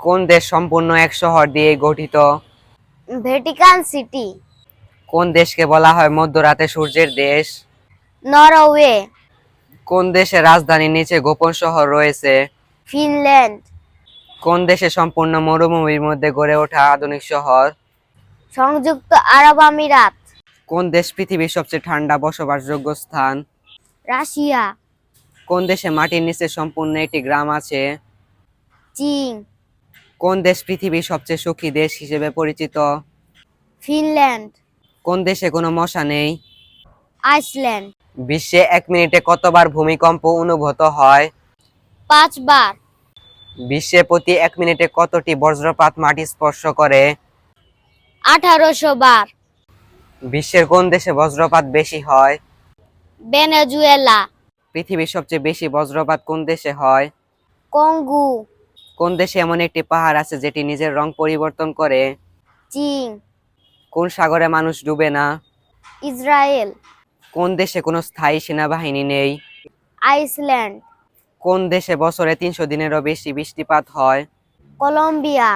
কোন দেশ সম্পূর্ণ এক শহর দিয়ে গঠিত? Vatican City. কোন দেশকে বলা হয় মধ্যরাতে সূর্যের দেশ? নরওয়ে। কোন দেশের রাজধানীর নিচে গোপন শহর রয়েছে? ফিনল্যান্ড। কোন দেশে সম্পূর্ণ মরুভূমির মধ্যে গড়ে ওঠা আধুনিক শহর? সংযুক্ত আরব আমিরাত। কোন দেশ পৃথিবীর সবচেয়ে ঠান্ডা বসবাসযোগ্য স্থান? রাশিয়া। কোন দেশে মাটির নিচে সম্পূর্ণ একটি গ্রাম আছে? চীন। কোন দেশ পৃথিবীর সবচেয়ে সুখী দেশ হিসেবে পরিচিত? ফিনল্যান্ড। কোন দেশে কোনো মশা নেই? আইসল্যান্ড। বিশ্বে এক মিনিটে কতবার ভূমিকম্প অনুভূত হয়? পাঁচবার। বিশ্বে প্রতি এক মিনিটে কতটি বজ্রপাত মাটি স্পর্শ করে? আঠারোশো বার বিশ্বের কোন দেশে বজ্রপাত বেশি হয়? ভেনেজুয়েলা। পৃথিবীর সবচেয়ে বেশি বজ্রপাত কোন দেশে হয়? কঙ্গু। কোন দেশে এমন একটি পাহাড় আছে যেটি নিজের রং পরিবর্তন করে? চীন। কোন সাগরে মানুষ ডুবে না? ইসরায়েল। কোন দেশে কোনো স্থায়ী সেনাবাহিনী নেই? আইসল্যান্ড। কোন দেশে বছরে তিনশো দিনেরও বেশি বৃষ্টিপাত হয়? কলম্বিয়া।